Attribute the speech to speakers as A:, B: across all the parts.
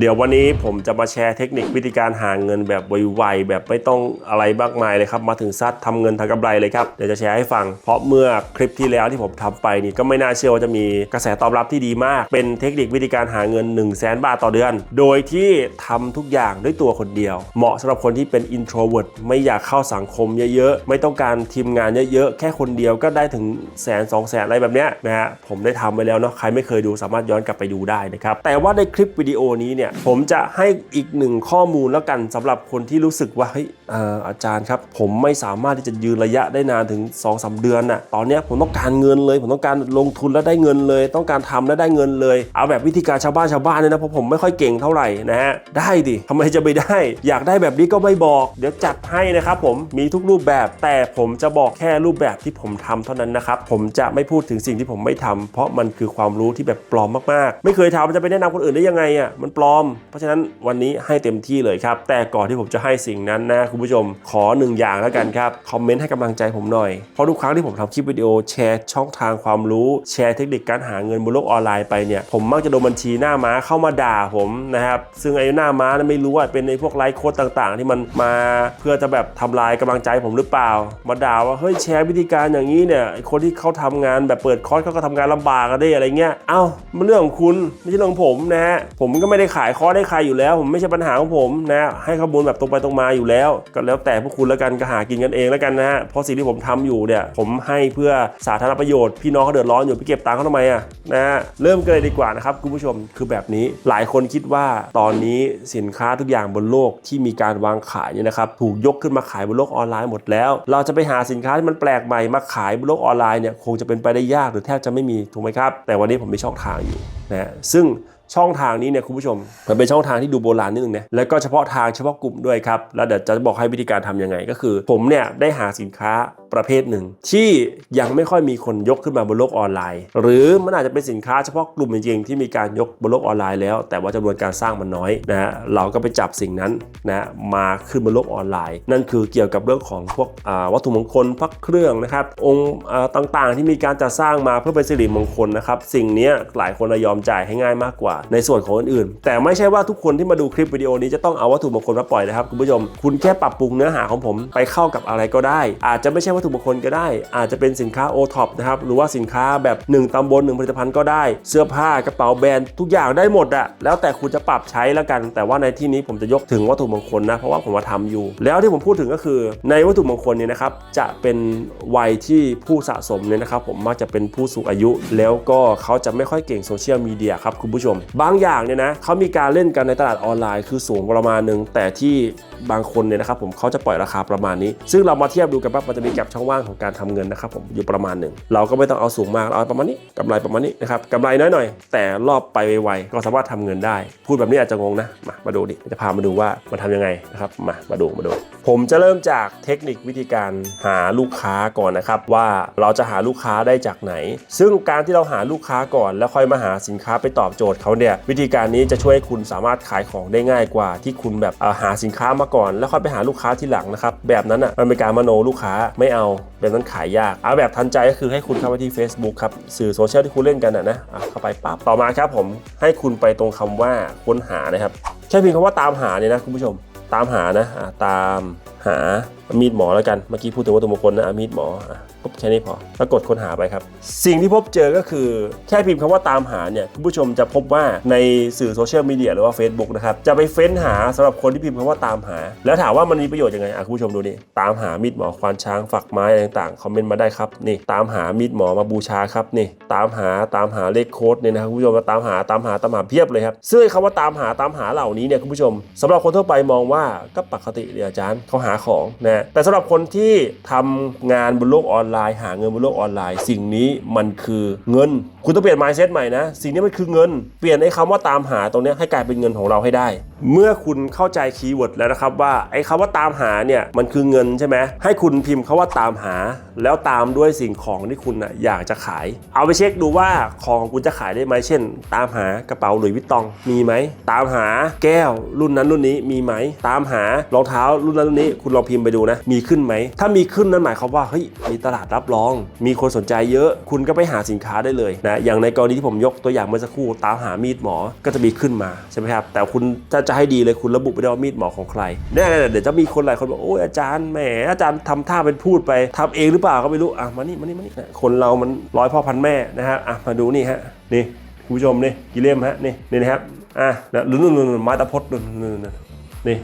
A: เดี๋ยววันนี้ผมจะมาแชร์เทคนิควิธีการหาเงินแบบไวๆแบบไม่ต้องอะไรมากมายเลยครับ มาถึงซัดทำเงินทำกำไรเลยครับ เดี๋ยวจะแชร์ให้ฟัง เพราะเมื่อคลิปที่แล้วที่ผมทำไปนี่ก็ไม่น่าเชื่อว่าจะมีกระแสตอบรับที่ดีมาก เป็นเทคนิควิธีการหาเงิน 1 0 0 0 0แบาทต่อเดือน โดยที่ทำทุกอย่างด้วยตัวคนเดียว เหมาะสำหรับคนที่เป็น introvert ไม่อยากเข้าสังคมเยอะๆ ไม่ต้องการทีมงานเยอะๆ แค่คนเดียวก็ได้ถึงแสนสองแสนอะไรแบบเนี้ยนะฮะ ผมได้ทำไปแล้วเนาะ ใครไม่เคยดูสามารถย้อนกลับไปดูได้นะครับ แต่ว่าในคลิปวิดีโอนี้เนี่ยผมจะให้อีกหนึ่งข้อมูลแล้วกันสำหรับคนที่รู้สึกว่าเฮ้ยออาจารย์ครับผมไม่สามารถที่จะยืนระยะได้นานถึง2อสเดือนน่ะตอนนี้ผมต้องการเงินเลย ผมต้องการลงทุนแล้วได้เงินเลย ต้องการทำแล้วได้เงินเลย เอาแบบวิธีการชาวบ้านชาวบ้านเลยนะเพราะผมไม่ค่อยเก่งเท่าไหร่นะฮะได้ดิทำไมจะไม่ได้ อยากได้แบบนี้ก็ไม่บอก เดี๋ยวจัดให้นะครับผมมีทุกรูปแบบ แต่ผมจะบอกแค่รูปแบบที่ผมทำเท่านั้นนะครับผมจะไม่พูดถึงสิ่งที่ผมไม่ทำเพราะมันคือความรู้ที่แบบปลอมมากๆ ไม่เคยทำจะไปแนะนำคนอื่นได้ยังไงอะมันปลอมเพราะฉะนั้นวันนี้ให้เต็มที่เลยครับ แต่ก่อนที่ผมจะให้สิ่งนั้นนะคุณผู้ชมขอหนึ่งอย่างแล้วกันครับคอมเมนต์ให้กำลังใจผมหน่อย เพราะทุกครั้งที่ผมทำคลิปวิดีโอแชร์ช่องทางความรู้แชร์เทคนิคการหาเงินบนโลกออนไลน์ไปเนี่ยผมมักจะโดนบัญชีหน้าม้าเข้ามาด่าผมนะครับซึ่งไอ้หน้าม้าไม่รู้ว่าเป็นในพวกไลฟ์โค้ดต่างๆ ที่มันมาเพื่อจะแบบทำลายกำลังใจผมหรือเปล่า มาด่าว่าเฮ้ยแชร์วิธีการอย่างนี้เนี่ยไอ้คนที่เขาทำงานแบบเปิดคอร์สเขาก็ทำงานลำบากกันได้อะไรเงี้ยเอ้ามันเรื่องของคุณไม่ใช่เรื่องของผมนะฮะผมก็ไม่ได้ขายคอร์สให้ใครอยู่แล้ว ผมไม่ใช่ปัญหาของผมนะให้ข้อมูลแบบตรงไปตรงมาอยู่แล้ว ก็แล้วแต่พวกคุณแล้วกันก็หากินกันเองแล้วกันนะฮะเพราะสิ่งที่ผมทำอยู่เนี่ยผมให้เพื่อสาธารณประโยชน์พี่น้องเขาเดือดร้อนอยู่ไปเก็บตังค์เขาทำไมอะนะฮะเริ่มกันเลยดีกว่านะครับคุณผู้ชมคือแบบนี้หลายคนคิดว่าตอนนี้สินค้าทุกอย่างบนโลกที่มีการวางขายเนี่ยนะครับถูกยกขึ้นมาขายบนโลกออนไลน์หมดแล้ว เราจะไปหาสินค้าที่มันแปลกใหม่มาขายบนโลกออนไลน์เนี่ยคงจะเป็นไปได้ยากหรือแทบจะไม่มีถูกไหมครับ แต่วันนี้ผมมีช่องทางอยู่นะฮะซึ่ง ช่องทางนี้เนี่ยคุณผู้ชมมันเป็นช่องทางที่ดูโบราณนิดนึงนะแล้วก็เฉพาะทางเฉพาะกลุ่มด้วยครับแล้วเดี๋ยวจะบอกให้วิธีการทำยังไงก็คือ ผมเนี่ยได้หาสินค้า ประเภทหนึ่ง ที่ยังไม่ค่อยมีคนยกขึ้นมาบนโลกออนไลน์ หรือมันอาจจะเป็นสินค้าเฉพาะกลุ่มจริงๆที่มีการยกบนโลกออนไลน์แล้ว แต่ว่าจำนวนการสร้างมันน้อยนะฮะเราก็ไปจับสิ่งนั้นนะมาขึ้นบนโลกออนไลน์ นั่นคือเกี่ยวกับเรื่องของพวกวัตถุมงคลพระเครื่องนะครับ องค์ต่างๆ ที่มีการจัดสร้างมาเพื่อเป็นสิริมงคลนะครับสิ่งนี้หลายคนยอมจ่ายให้ง่ายมากกว่า ในส่วนของอื่นๆ แต่ไม่ใช่ว่าทุกคนที่มาดูคลิปวิดีโอนี้จะต้องเอาวัตถุมงคลมาปล่อยนะครับคุณผู้ชม คุณแค่ปรับปรุงเนื้อหาของผมไปเข้ากับอะไรก็ได้ อาจจะไม่ใช่วััตถุมงคลก็ได้ อาจจะเป็นสินค้าโอท็อปนะครับหรือว่าสินค้าแบบ 1ตำบล 1 ผลิตภัณฑ์ก็ได้ เสื้อผ้ากระเป๋าแบรนด์ทุกอย่างได้หมดอะแล้วแต่คุณจะปรับใช้แล้วกัน แต่ว่าในที่นี้ผมจะยกถึงวัตถุมงคลนะเพราะว่าผมมาทำอยู่ แล้วที่ผมพูดถึงก็คือ ในวัตถุมงคลเนี่ยนะครับจะเป็นวัยที่ผู้สะสมเนี่ยนะครับผมมักจะเป็นผู้สูงอายุ แล้วก็เขาจะไม่ค่อยเก่งโซเชียลมีเดียครับคุณผู้ชม บางอย่างเนี่ยนะเขามีการเล่นกันในตลาดออนไลน์คือสูงประมาณหนึ่งแต่ที่ บางคนเนี่ยนะครับผมเขาจะปล่อยราคาประมาณนี้ ซึ่งเรามาเทียบดูกันว่ามันจะมีแก็บช่องว่างของการทำเงินนะครับผมอยู่ประมาณหนึ่งเราก็ไม่ต้องเอาสูงมากเาเอาประมาณนี้กำไรประมาณนี้นะครับกำไรน้อยหน่อยแต่รอบไปไวๆก็สามารถทำเงินได้ พูดแบบนี้อาจจะงงนะมามาดูดิจะพามาดูว่ามันทำยังไงนะครับมามาดูมาดู ผมจะเริ่มจากเทคนิควิธีการหาลูกค้าก่อนนะครับว่าเราจะหาลูกค้าได้จากไหน ซึ่งการที่เราหาลูกค้าก่อน แล้วค่อยมาหาสินค้าไปตอบโจทย์เขาเนี่ยวิธีการนี้จะช่วยให้คุณสามารถขายของได้ง่ายกว่า ที่คุณแบบหาสินค้ามาก่อนแล้วค่อยไปหาลูกค้าที่หลังนะครับแบบนั้นอะมันเป็นการมโนลูกค้าไม่เอาแบบนั้นขายยากเอาแบบทันใจก็คือให้คุณเข้าไปที่ Facebook ครับสื่อโซเชียลที่คุณเล่นกันอะนะอะเข้าไปปั๊บต่อมาครับผมให้คุณไปตรงคำว่าค้นหานะครับใช่เพียงคำว่าตามหาเนี่ยนะคุณผู้ชมตามหานะอะตามหามีดหมอแล้วกัน เมื่อกี้พูดถึงวัตถุมงคลนะมีดหมอปุ๊บแค่นี้พอแล้วกดค้นหาไปครับ สิ่งที่พบเจอก็คือ แค่พิมพ์คำว่าตามหาเนี่ยคุณผู้ชมจะพบว่าในสื่อโซเชียลมีเดียหรือว่า Facebook นะครับ จะไปเฟ้นหาสำหรับคนที่พิมพ์คำว่าตามหา แล้วถามว่ามันมีประโยชน์ยังไงอะคุณผู้ชมดูนี่ตามหามีดหมอควานช้างฝักไม้อะไรต่างๆคอมเมนต์มาได้ครับนี่ตามหามีดหมอมาบูชาครับนี่ตามหาตามหาเลขโค้ดเนี่ยนะคุณผู้ชมมาตามหาตามหาตามหาเพียบเลยครับซึ่งคำว่าตามหาตามหาเหล่านี้เนี่ยคุณผู้ชมสำหรับคนทั่วไปมองว่าก็ปกติเลยอาจารย์เขาหาของนะแต่สำหรับคนที่ทำงานบนโลกออนไลน์ หาเงินบนโลกออนไลน์ สิ่งนี้มันคือเงิน คุณต้องเปลี่ยน mindset ใหม่นะ สิ่งนี้มันคือเงิน เปลี่ยนไอ้คำว่าตามหาตรงนี้ให้กลายเป็นเงินของเราให้ได้ เมื่อคุณเข้าใจคีย์เวิร์ดแล้วนะครับว่าไอ้คำว่าตามหาเนี่ยมันคือเงินใช่ไหมให้คุณพิมพ์คาว่าตามหา แล้วตามด้วยสิ่งของที่คุณอยากจะขาย เอาไปเช็คดูว่าของของคุณจะขายได้ไหมเช่น ตามหากระเป๋าหลุยส์วิตตองมีไหมตามหาแก้วรุ่นนั้นรุ่นนี้มีไหมตามหารองเท้ารุ่นนั้นรุ่นนี้ คุณลองพิมพ์ไปดูนะมีขึ้นไหมถ้ามีขึ้นนั่นหมายความว่าเฮ้ยมีตลาดรับรอง มีคนสนใจเยอะ คุณก็ไปหาสินค้าได้เลยนะอย่างในกรณีที่ผมยกตัวอย่างเมื่อสักครู่ตามหามีดหมอก็จะมีขึ้นมาใช่ไหมครับแต่คุณถ้าจะให้ดีเลยคุณระบุไปด้วยว่ามีดหมอของใครแน่ๆเดี๋ยวจะมีคนหลายคนบอกโอ้ยอาจารย์แหมอาจารย์ทำท่าเป็นพูดไปทำเองหรือเปล่าก็ไม่รู้อะมานี่มานี่มานี่คนเรามันร้อยพ่อพันแม่นะฮะอะมาดูนี่ฮะนี่คุณผู้ชมนี่กี่เล่มฮะนี่นี่นะครับอะนะหรือนู่นๆๆไม้ตะพดนู่นๆๆนี่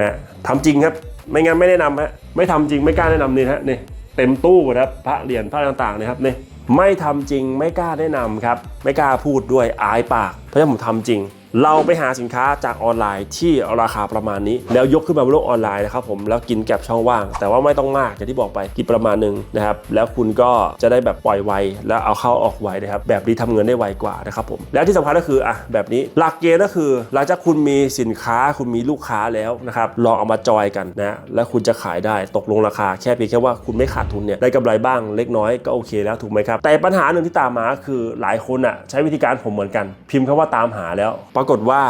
A: นะทำจริงครับไม่งั้นไม่แนะนำฮะไม่ทำจริงไม่กล้าแนะนำนี่ฮะนี่เต็มตู้หมดครับพระเหรียญพระต่างๆนะครับนี่ไม่ทำจริงไม่กล้าแนะนำครับ ไม่กล้าพูดด้วยอายปากเพราะฉะนั้นผมทำจริง เราไปหาสินค้าจากออนไลน์ที่ราคาประมาณนี้ แล้วยกขึ้นมาบนโลกออนไลน์นะครับผมแล้วกินแก็บช่องว่าง แต่ว่าไม่ต้องมากอย่างที่บอกไปกินประมาณหนึ่งนะครับแล้วคุณก็จะได้แบบปล่อยไวแล้วเอาเข้าออกไวนะครับแบบนี้ทำเงินได้ไวกว่านะครับผมแล้วที่สำคัญก็คืออะแบบนี้หลักเกณฑ์ก็คือ หลังจากคุณมีสินค้าคุณมีลูกค้าแล้วนะครับลองเอามาจอยกันนะแล้วคุณจะขายได้ตกลงราคาแค่เพียงแค่ว่าคุณไม่ขาดทุนเนี่ยได้กำไรบ้างเล็กน้อยก็โอเคแล้วถูกไหมครับแต่ปัญหาหนึ่งที่ตามมาคือหลายคนอะใช้วิธีการผมเหมือนกัน พิมพ์คำว่าตามหาแล้วปรากฏว่า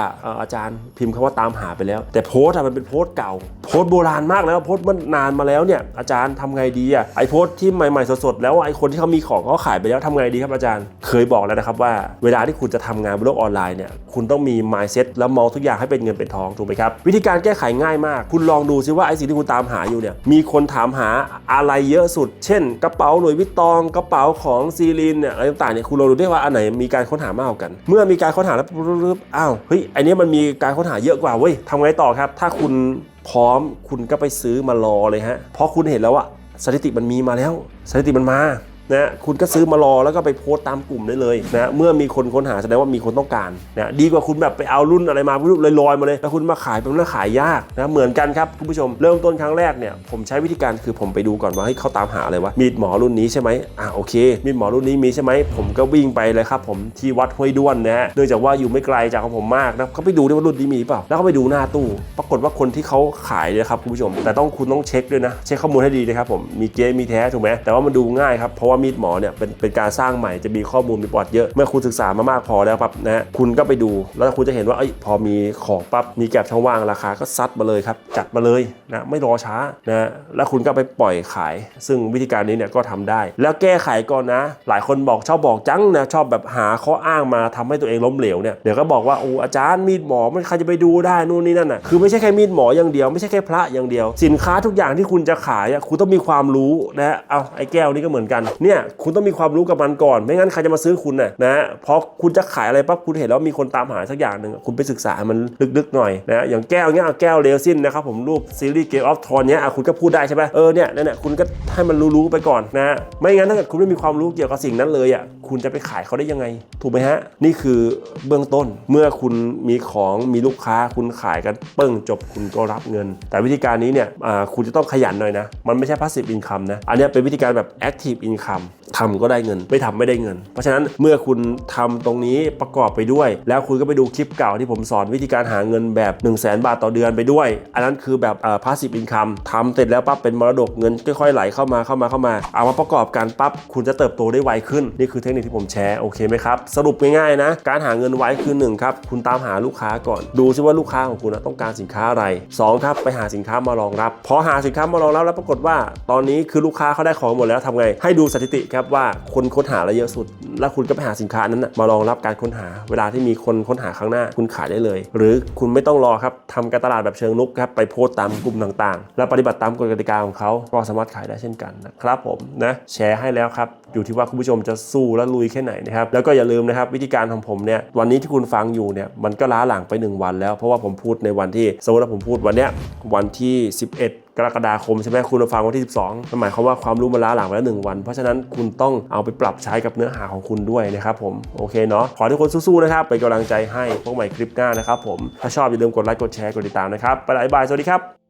A: อาจารย์พิมพ์คำว่าตามหาไปแล้ว แต่โพสต์อะมันเป็นโพสต์เก่า โพสต์โบราณมากแล้วโพสต์มันนานมาแล้วเนี่ยอาจารย์ทำไงดีอะไอโพสต์ที่ใหม่ๆสดๆแล้วไอคนที่เขามีของเขาขายไปแล้วทำไงดีครับอาจารย์ เคยบอกแล้วนะครับว่าเวลาที่คุณจะทำงานบนโลกออนไลน์เนี่ยคุณต้องมี mindset แล้วมองทุกอย่างให้เป็นเงินเป็นทองถูกไหมครับวิธีการแก้ไขง่ายมาก คุณลองดูซิว่าไอสิ่งที่คุณตามหาอยู่เนี่ยมีคนถามหาอะไรเยอะสุด เช่น กระเป๋าหลุยวิตตอง กระเป๋าของซีลินเนี่ยอะไรต่างๆเนี่ยคุณลองดูได้ว่าอันไหนมีการค้นหามากกว่ากัน เมื่อมีการค้นหาแล้วอ้าวเฮ้ยอันนี้มันมีการค้นหาเยอะกว่าเว้ยทำไงต่อครับ ถ้าคุณพร้อมคุณก็ไปซื้อมารอเลยฮะเพราะคุณเห็นแล้วว่าสถิติมันมีมาแล้ว สถิติมันมา นะคุณก็ซื้อมารอแล้วก็ไปโพสต์ตามกลุ่มได้เลยนะเมื่อมีคนค้นหาแสดงว่ามีคนต้องการนะดีกว่าคุณแบบไปเอารุ่นอะไรมารุ่นลอยๆมาเลยแล้วคุณมาขายเป็นเรื่องขายยากนะเหมือนกันครับคุณผู้ชมเริ่มต้นครั้งแรกเนี่ยผมใช้วิธีการคือผมไปดูก่อนว่าให้เขาตามหาอะไรวะมีดหมอรุ่นนี้ใช่ไหมอะโอเค มีดหมอรุ่นนี้มีใช่ไหมผมก็วิ่งไปเลยครับผมที่วัดห้วยด้วนนะฮะเนื่องจากว่าอยู่ไม่ไกลจากของผมมากนะเขาไปดูด้วยว่ารุ่นนี้มีเปล่าแล้วก็ไปดูหน้าตู้ ปรากฏว่าคนที่เขาขายเนี่ยครับคุณผู้ชม แต่ต้องคุณต้องเช็คด้วยนะ เช็คข้อมูลให้ดีนะครับผมมีเก๊มีแท้ถูกไหมแต่ว่ามันดูง่ายครับเพราะว่ามีดหมอเนี่ยเป็นเป็นการสร้างใหม่จะมีข้อมูลมีประวัติเยอะ เมื่อคุณศึกษามามากพอแล้วปั๊บนะฮะคุณก็ไปดู แล้วคุณจะเห็นว่าเอ้พอมีของปั๊บมีแก็บช่องว่างราคาก็ซัดมาเลยครับจัดมาเลยนะไม่รอช้านะแล้วคุณก็ไปปล่อยขาย ซึ่งวิธีการนี้เนี่ยก็ทำได้ แล้วแก้ไขก่อนนะ หลายคนบอกชอบบอกจังนะชอบแบบหาข้ออ้างมาทำให้ตัวเองล้มเหลวเนี่ยเดี๋ยวก็บอกว่าโอ้อาจารย์มีดหมอมันใครจะไปดูได้นู่นนี่นั่นน่ะคือไม่ใช่แค่มีดหมออย่างเดียวไม่ใช่แค่พระอย่างเดียว สินค้าทุกอย่างที่คุณจะขายอะคุณต้องมีความรู้นะเอาไอ้แก้วนี่ก็เหมือนกันเนี่ยคุณต้องมีความรู้กับมันก่อน ไม่งั้นใครจะมาซื้อคุณน่ะนะเพราะคุณจะขายอะไรปั๊บคุณเห็นแล้วมีคนตามหาสักอย่างหนึ่งคุณไปศึกษามันลึกๆหน่อยนะอย่างแก้วเนี้ยเอาแก้วเลซินนะครับผมรูปซีรีส์เกมออฟทรอนเนี้ยอะคุณก็พูดได้ใช่ไหมเออเนี่ยนั่นแหละคุณก็ให้มันรู้ๆไปก่อนนะ ไม่งั้นถ้าเกิดคุณไม่มีความรู้เกี่ยวกับสิ่งนั้นเลยอะคุณจะไปขายเขาได้ยังไง ถูกไหมฮะ นี่คือเบื้องต้นเมื่อคุณมีของมีลูกค้าคุณขายกันเปิ้งจบคุณก็รับเงิน แต่วิธีการนี้เนี่ยคุณจะต้องขยันหน่อยนะ มันไม่ใช่ passive income นะอันนี้เป็นวิธีการแบบ active income ททำก็ได้เงิน ไม่ทำไม่ได้เงิน เพราะฉะนั้นเมื่อคุณทำตรงนี้ประกอบไปด้วย แล้วคุณก็ไปดูคลิปเก่าที่ผมสอนวิธีการหาเงินแบบ 1 0 0 0 0แบาทต่อเดือนไปด้วย อันนั้นคือแบบเอ่อ passive income ทำเสร็จแล้วปั๊บเป็นมรดกเงินค่อยๆไหลเข้ามาเข้ามาเข้ามา เอามาประกอบกันปั๊บคุณจะเติบโตได้ไวขึ้น นี่คือเทคนิคที่ผมแชร์โอเคไหมครับ สรุปง่ายๆนะ การหาเงินไวคือหนึ่งครับคุณตามหาลูกค้าก่อน ดูซิว่าลูกค้าของคุณนะต้องการสินค้าอะไรสองครับไปหาสินค้ามารองรับพอหาสินค้ามารองรับแล้วปรากฏว่า ตอนนี้คือลูกค้าเขาได้ของหมดแล้วทำไงให้ดูสถิติครับว่าคนค้นหาอะไรเยอะสุด แล้วคุณก็ไปหาสินค้านั้นนะมารองรับการค้นหา เวลาที่มีคนค้นหาครั้งหน้า คุณขายได้เลย หรือคุณไม่ต้องรอครับทำการตลาดแบบเชิงลุกครับไปโพสต์ตามกลุ่มต่างๆ และปฏิบัติตามกฎกติกาของเขาก็สามารถขายได้เช่นกันนะครับผมนะแชร์ให้แล้วครับอยู่ที่ว่าคุณผู้ชมจะสู้และลุยแค่ไหนนะครับแล้วก็อย่าลืมนะครับวิธีการของผมเนี่ยวันนี้ที่คุณฟังอยู่เนี่ยมันก็ล้าหลังไป 1 วันแล้วเพราะว่าผมพูดในวันที่สมมติว่าผมพูดวันเนี้ยวันที่ 11 กรกฎาคมใช่ไหมคุณมาฟังวันที่ 12นั่นหมายความว่าความรู้มันล้าหลังไปแล้วหนึ่งวัน เพราะฉะนั้นคุณต้องเอาไปปรับใช้กับเนื้อหาของคุณด้วยนะครับผมโอเคเนาะขอทุกคนสู้ๆนะครับเป็นกำลังใจให้พวกใหม่คลิปหน้านะครับผมถ้าชอบอย่าลืมกดไลค์กดแชร์กดติดตามนะครับไปละบายสวัสดีครับ